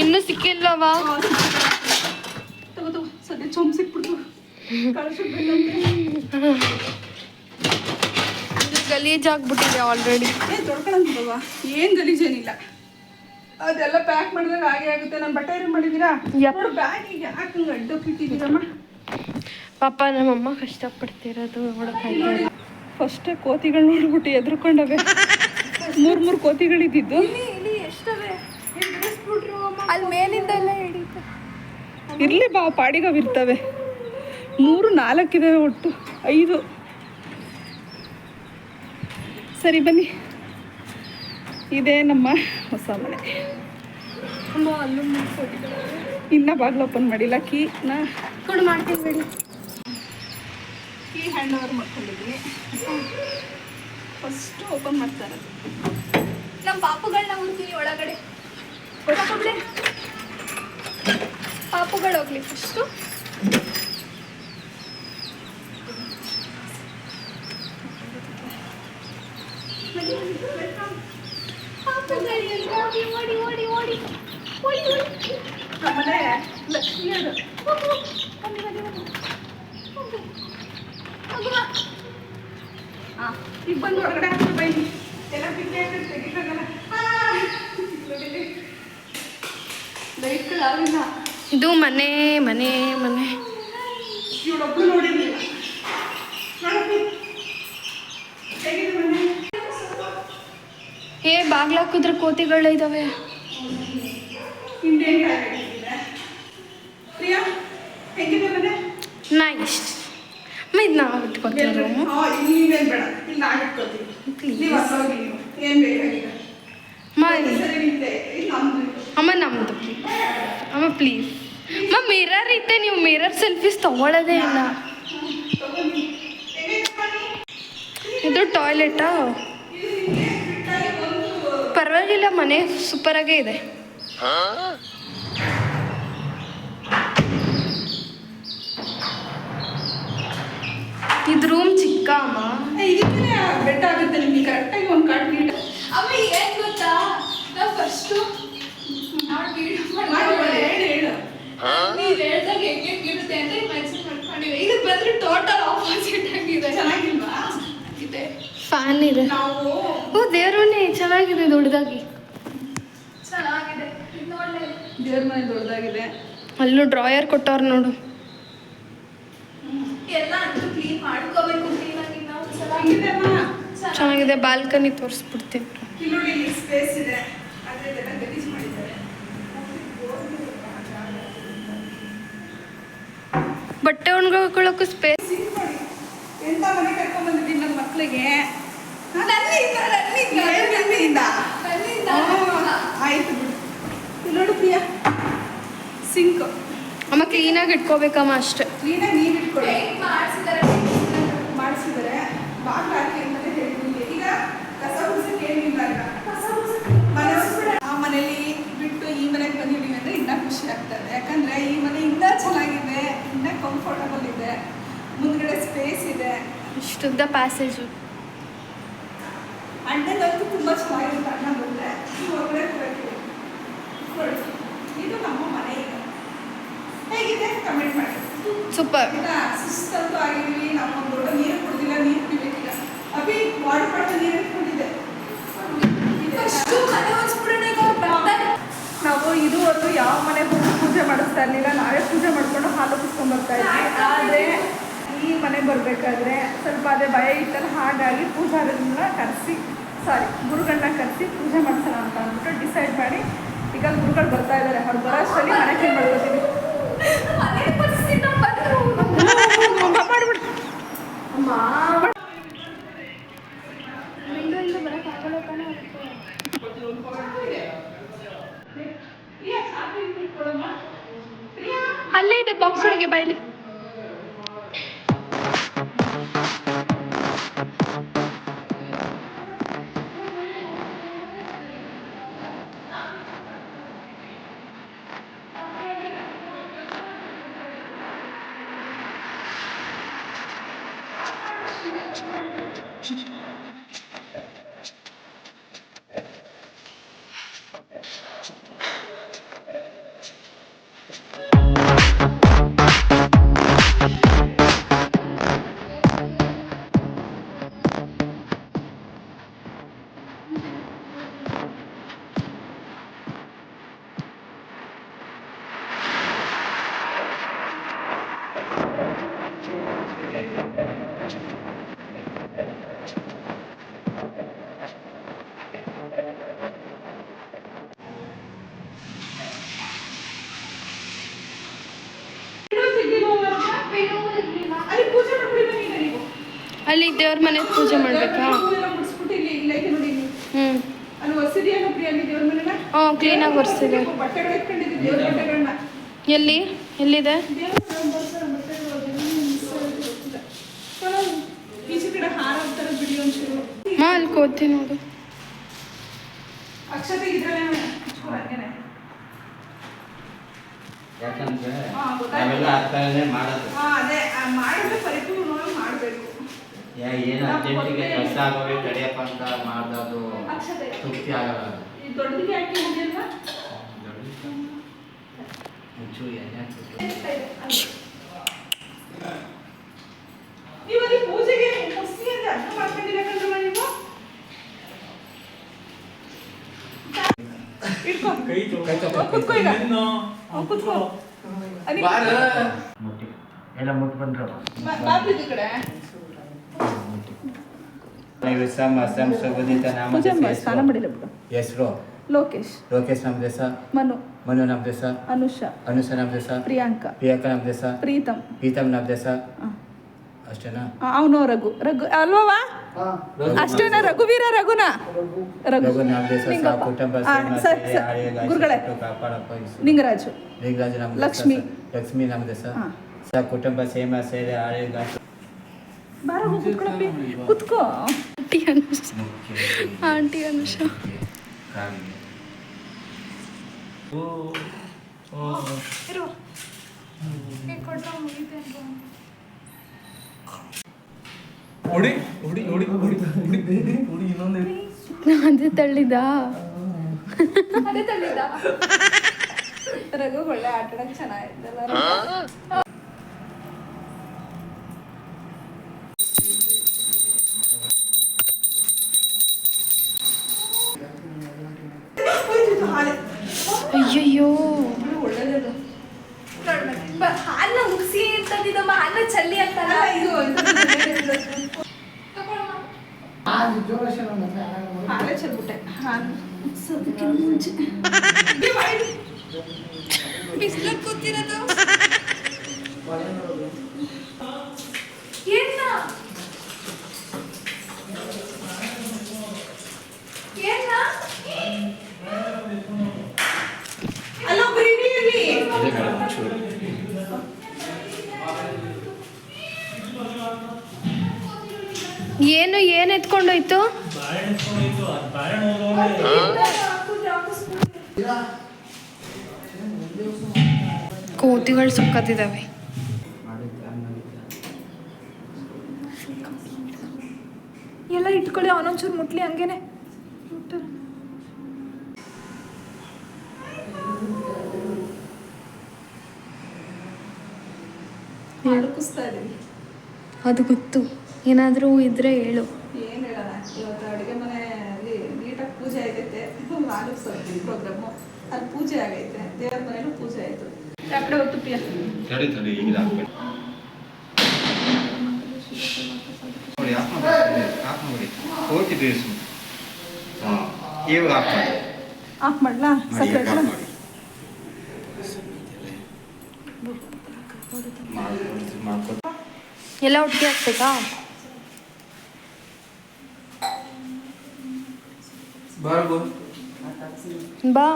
ಇನ್ನೂ ಸಿಕ್ಕಿಲ್ಲವಾ ಸದ್ಯ ಚೊಂಬ್ ಸಿಕ್ಬಿಡ್ತು. ಕಳ್ಸು ಬೆಲ್ಲಂತೆ ಇದು ಗಲೀಜಾಗ್ಬಿಟ್ಟಿದೆ ಆಲ್ರೆಡಿ ಏ ತೊಳ್ಕೊಳಂತದವ ಏನ್ ಗಲೀಜೇನಿಲ್ಲ ಅದೆಲ್ಲ ಪ್ಯಾಕ್ ಮಾಡಿದಾಗ ಹಾಗೆ ಆಗುತ್ತೆ. ನಮ್ಮ ಬಟ್ಟೆ ಏನು ಮಾಡಿದೀರಾ ಯಪ್. ನೋಡು ಬ್ಯಾಗಿಗೆ ಯಾಕೆ ಹಂಗೆ ಅಡ್ಡೋಗಿಟ್ಟಿದ್ದೀರಮ್ಮ ಪಾಪ ನಮ್ಮಮ್ಮ ಕಷ್ಟಪಡ್ತಿರೋದು ನೋಡೋಕ್ಕಾಯ್ತು ಫಸ್ಟೇ ಕೋತಿಗಳು ನೋಡ್ಬಿಟ್ಟು ಎದ್ರುಕೊಂಡವೆ. ಮೂರ್ ಮೂರ್ ಕೋತಿಗಳಿದ್ದಿದ್ದು ಅಲ್ಲಿ ಮೇಲಿಂದ ಎಲ್ಲ ಹಿಡಿತು ಇರ್ಲಿ ಬಾ ಪಾಡಿಗಾವ್ ಇರ್ತವೆ. ಮೂರು ಇದೆ ಒಟ್ಟು. ಐದು. ಸರಿ ಬನ್ನಿ. ಇದೇ ನಮ್ಮ ಹೊಸ ಮನೆ. ಇನ್ನ ಬಾಗ್ಲ ಓಪನ್ ಮಾಡಿಲ್ಲ. ಕೀ ಕೊಡು ಮಾಡ್ತೀನಿ ಬಿಡಿ. ಕೀ ಹ್ಯಾಂಡ್ ಓವರ್ ಮಾಡ್ಕೊಂಡಿದ್ದೀನಿ. ಫಸ್ಟ್ ಓಪನ್ ಮಾಡ್ತಾರೆ ನಮ್ಮ ಪಾಪುಗಳನ್ನ ಒಳಗಡೆ. ಒಳಗಡೆ ಪಾಪುಗಳು ಹೋಗ್ಲಿ ಫಸ್ಟು ಈಗ ಬಂದು ಹೊರಗಡೆ ಹಾಕ್ಬಿಟ್ಟು ಬೈನಿ ಎಲ್ಲ ಬಿಟ್ಟು ತೆಗಿತಾಗಲ್ಲ ಲೈಟ್ಗಳು ಯಾವಿಲ್ಲ ಇದು ಮನೆ ಮನೆ ಮನೆ. ಇವಳೊಬ್ರು ನೋಡಿರ್ಲಿಲ್ಲ ನೋಡಪ್ಪಿ ಹೇಗಿದೆ ಮನೆ ಏ, ಬಾಗ್ಲ ಹಾಕಿದ್ರೆ ಕೋತಿಗಳು ಇದಾವೆ. ನೈಸ್ ಇದು ನಾವು ಇಟ್ಕೋತೀವಿ ರೂಮು ಹಾಂ ಅಮ್ಮ ನಮ್ಮದು ಅಮ್ಮ ಪ್ಲೀಸ್ ಅಮ್ಮ ಮಿರರ್ ಇತ್ತೆ ನೀವು ಮಿರರ್ ಸೆಲ್ಫೀಸ್ ತಗೊಳ್ಳೋದೇ ಇಲ್ಲ. ಇದು ಟಾಯ್ಲೆಟಾ ಪರವಾಗಿಲ್ಲ ಮನೆ ಸೂಪರಾಗೇ ಇದೆ. ಇದು ರೂಮ್ ಚಿಕ್ಕ ಅಮ್ಮ ಇದಕ್ಕೆ ಬೆಡ್ ಆಗುತ್ತೆ ನಿಮಗೆ ಕರೆಕ್ಟಾಗಿ ಒಂದು ಕಾರ್ಡ್ ನೀಟ್ ಅಮ್ಮ ಏನ್ ಗೊತ್ತಾ ನಾವು ಫಸ್ಟು ಮಾಡಿ ಹೇಳು ಹೇಳು ನೀವ್ ಹೇಳ್ದಾಗ ಹೆಂಗೆ ಇರುತ್ತೆ ಅಂತ ಇಮ್ಯಾಜಿನ್ ಮಾಡ್ಕೊಂಡಿವೆ ಇದು ಬಂದ್ರೆ ಟೋಟಲ್ ಆಪೋಸಿಟ್ ಆಗಿದೆ ಚೆನ್ನಾಗಿಲ್ವಾ ಇದೆ ಫ್ಯಾನ್ ಇದೆ. ಓ ಮನೆ ಚೆನ್ನಾಗಿದೆ ದೊಡ್ಡದಾಗಿ ಚೆನ್ನಾಗಿದೆ. ದೇವ್ರ ಮನೆ ದೊಡ್ಡದಾಗಿದೆ ಅಲ್ಲೂ ಡ್ರಾಯರ್ ಕೊಟ್ಟವ್ರ ನೋಡು. ಚೆನ್ನಾಗಿದೆ. ಬಾಲ್ಕನಿ ತೋರಿಸ್ಬಿಡ್ತೀನಿ. ಬಟ್ಟೆ ಒಣಗಾಕೊಳ್ಳೋಕ್ಕೂ ಸ್ಪೇಸ್ ಎಂತ ಮನೆ ಕರ್ಕೊಂಡ್ ಬಂದಿದ್ದೀನಿ ನನ್ನ ಮಕ್ಕಳಿಗೆ ಆಯ್ತು ಬಿಡು. ನೋಡು ಪ್ರಿಯಾ. ಸಿಂಕ್ ಅಮ್ಮ ಕ್ಲೀನಾಗಿ ಇಟ್ಕೋಬೇಕಮ್ಮ ಅಷ್ಟೇ. ಕ್ಲೀನಾಗಿ ನೀರು ಇಟ್ಕೊಳ್ಳಿ. ಮಾಡಿಸಿದ್ದಾರೆ ಮಾಡಿಸಿದರೆ ಬಾಗಿಲು ಹಾಕಿ ಅಂತಲೇ ಹೇಳಿದ್ದೀನಿ ಈಗ ಕಸ ಗುಡ್ಸಕ್ಕೆ ಏನಿಲ್ಲ ಈಗ ಮನೆ ಆ ಮನೇಲಿ ಬಿಟ್ಟು ಈ ಮನೆಗೆ ಬಂದಿದ್ದೀವಿ ಅಂದರೆ ಇನ್ನೂ ಖುಷಿ ಆಗ್ತದೆ ಯಾಕಂದರೆ ಈ ಮನೆ ಇನ್ನೂ ಚೆನ್ನಾಗಿದೆ ಇನ್ನೂ ಕಂಫರ್ಟಬಲ್ ಇದೆ. ಮುಂದ್ಗಡೆ ಸ್ಪೇಸ್ ಇದೆ. ಇಷ್ಟುದ್ದ ಪ್ಯಾಸೇಜು ಅಣ್ಣನಂತೂ ತುಂಬ ಚೆನ್ನಾಗಿರುತ್ತೆ ಅಣ್ಣ ಬಂದರೆ ಹೋಗ್ಬೇಕು ನೋಡಿ ಇದು ನಮ್ಮ ಮನೆ ಈಗ ಹೇಗಿದೆ? ಕಮೆಂಟ್ ಮಾಡಿ. ಸೂಪರ್ ಸುಸ್ತಂತೂ ಆಗಿರಲಿ ನಮ್ಮ ದೊಡ್ಡ ನೀರು ಕುಡಿದಿಲ್ಲ ನೀರು ಕುಡಿಬೇಕಿಲ್ಲ. ಅಭಿ ವಾಟರ್ ಬಾಟಲ್ ನೀರು ಕುಡಿದೆ. ನಾವು ಇದುವರೆಗೂ ಯಾವ ಮನೆ ಹೋಗಿ ಪೂಜೆ ಮಾಡಿಸ್ತಾ ಇರಲಿಲ್ಲ. ನಾವೇ ಪೂಜೆ ಮಾಡ್ಕೊಂಡು ಹಾಲು ಕುಸ್ಕೊಂಡ್ ಬರ್ತಾ ಇದ್ವಿ. ಆದರೆ ಈ ಮನೆ ಬರಬೇಕಾದ್ರೆ ಸ್ವಲ್ಪ ಅದೇ ಭಯ ಇತ್ತಲ್ಲ ಹಾಗಾಗಿ ಪೂಜಾರನ್ನ ಕರೆಸಿ ಸಾರಿ ಗುರುಗಳನ್ನ ಕರೆಸಿ ಪೂಜೆ ಮಾಡ್ಸೋಣ ಅಂತ ಅಂದ್ಬಿಟ್ಟು ಡಿಸೈಡ್ ಮಾಡಿ ಈಗ ಗುರುಗಳು ಬರ್ತಾ ಇದ್ದಾರೆ ಅವ್ರು ಬರೋ ಅಷ್ಟರಲ್ಲಿ ಮನೆ ಕ್ಲೀನ್ ಮಾಡ್ಬಿಡು ಅಲ್ಲೇ ಇದೆ ಬಾಕ್ಸ್ ಒಳಗೆ ಬಾಯ್ಲಿ 是是。ದೇವ್ರ ಮನೆ ಪೂಜೆ ಮಾಡ್ಬೇಕಾ? ಹ್ಞೂ ಕ್ಲೀನಾಗಿ ಒರೆಸಿದೆ. ಬಟ್ಟೆಗಳು ಎತ್ಕೊಂಡಿದ್ದೀವಿ ದೇವ್ರ ಬಟ್ಟೆಗಳನ್ನ ಎಲ್ಲಿ? ಎಲ್ಲಿದೆ? ಅಲ್ಲಿ ಕೂತಿ ನೋಡು. ಯಾಕಂದ್ರೆ ಮಾಡೋದು. ಅದೇ ಆ ಮಾಡಿದ್ರೆ ಯಾ ಏನು ಅರ್ಜೆಂಟಿಗೆ ಕಷ್ಟ ಆಗೋಗಿ ತಡೆಯಪ್ಪ ಅಂತ ಮಾಡ್ದದು ತೃಪ್ತಿ ಆಗಲ್ಲ. ದೊಡ್ಡದಿಗೆ ಹಾಕಿ ಇದೆಯಲ್ವಾ ಒಂಚೂರು ಎಣ್ಣೆ ಹಾಕ್ಬಿಟ್ಟು. ನೀವು ಅಲ್ಲಿ ಪೂಜೆಗೆ ಮುಸ್ಲಿ ಅಂತ ಅರ್ಥ ಮಾಡ್ಕೊಂಡಿಲ್ಲ ಕಣ್ರಮ್ಮ ನೀವು ಇಟ್ಕೋ ಹೋಗ್ ಕುತ್ಕೋ ಈಗ ಹೋಗ್ ಕುತ್ಕೋ ಅಲ್ಲಿ ಮುಟ್ಟಿ ಎಲ್ಲ ಮುಟ್ಟು ಬಂದ್ರು ಬಾ- ಬಾ ಪ್ರೀತಿ ಈ ಕಡೆ ನೀವು ಸಮ ಸಮ ಸುಗಂಧಿತ ನಾಮ ಪೂಜೆ ಮಾಡಿ ಸ್ನಾನ ಮಾಡಿಲ್ಲ ಬಿಡು. ಹೆಸರು? ಲೋಕೇಶ್. ಲೋಕೇಶ್ ನಮ್ಮ ದೇಶ ಮನು. ಮನು ನಮ್ಮ ದೇಶ ಅನುಷ. ಅನುಷ ನಮ್ಮ ದೇಶ ಪ್ರಿಯಾಂಕಾ. ಪ್ರಿಯಾಂಕಾ ನಮ್ಮ ದೇಶ ಪ್ರೀತಮ್. ಪ್ರೀತಮ್ ನಮ್ಮ ದೇಶ ಅಷ್ಟೇನಾ? ಅವನು ರಘು. ರಘು ಅಲ್ವಾ ಅಷ್ಟೇನಾ? ರಘುವೀರ ರಘುನ? ರಘು. ನಮ್ಮ ದೇಶ ಕುಟುಂಬ ಗುರುಗಳೇ. ನಿಂಗರಾಜು ಲಿಂಗರಾಜ. ನಮ್ಮ ಲಕ್ಷ್ಮಿ. ಲಕ್ಷ್ಮಿ ನಮ್ಮ ದೇಶ ಕುಟುಂಬ ಸೇಮ ಸೇರಿ ಗಾಯಸ ಬಾರ ಹೋಗಿ ಕುತ್ಕೋ. ಆಂಟಿ ಅನುಷ. ಆಂಟಿ ಅನುಷ. ಅದೇ ತಳ್ಳಿದ? ರಘು ಒಳ್ಳೆ ಆಟ ಚೆನ್ನಾಗಿದ್ದಲ್ಲ ಹಾಲೆ ಚೆಲ್ಬಿಟ್ಟೆ ಉತ್ಸವಕ್ಕೆ ಮುಂಚೆ. ಬಿಸಿಲು ಕೂತಿರೋದು? ಏನು ಏನು ಎತ್ಕೊಂಡೋಯ್ತು? ಕೋತಿಗಳು ಸುಕ್ಕತ್ತಿದಾವೆ ಎಲ್ಲ ಇಟ್ಕೊಳ್ಳಿ ಅವನೊಂಚೂರು ಮುಟ್ಲಿ ಹಂಗೇನೆ. ಅಡಕಿಸ್ತಾ ಅದು ಗೊತ್ತು. ಏನಾದರೂ ಇದ್ರೆ ಹೇಳು. ಏನು ಹೇಳೋಣ? ಇವತ್ತು ಅಡುಗೆ ಮನೆಯಲ್ಲಿ ನೀಟಾಗಿ ಪೂಜೆ ಆಗೈತೆ. ಸರ್ತಿ ಪ್ರೋಗ್ರಾಮು ಅಲ್ಲಿ ಪೂಜೆ ಆಗೈತೆ. ದೇವ್ರ ಮನೇಲೂ ಪೂಜೆ ಆಯಿತು. ಆ ಕಡೆ ಹೊತ್ತು ಪ್ರಿಯ. ತಡಿ ತಡಿ ಈಗ ಹಾಕ್ಬೇಕು ನೋಡಿ ಆಫ್ ಮಾಡಿ ಆಫ್ ಮಾಡಿ ಹೋಗ್ತಿದ್ವಿ ಸುಮ್ಮನೆ ಹಾಂ ಇವಾಗ ಆಫ್ ಮಾಡಿ ಆಫ್ ಮಾಡ್ಲಾ? ಮಾಡಿ ಮಾಡ್ಕೊಡ್ತೀನಿ ಮಾಡ್ಕೊಡ್ತೀನಿ ಎಲ್ಲ ಒಟ್ಟಿಗೆ ಹಾಕ್ಬೇಕಾ ಬಾರ್ಗು ಬಾ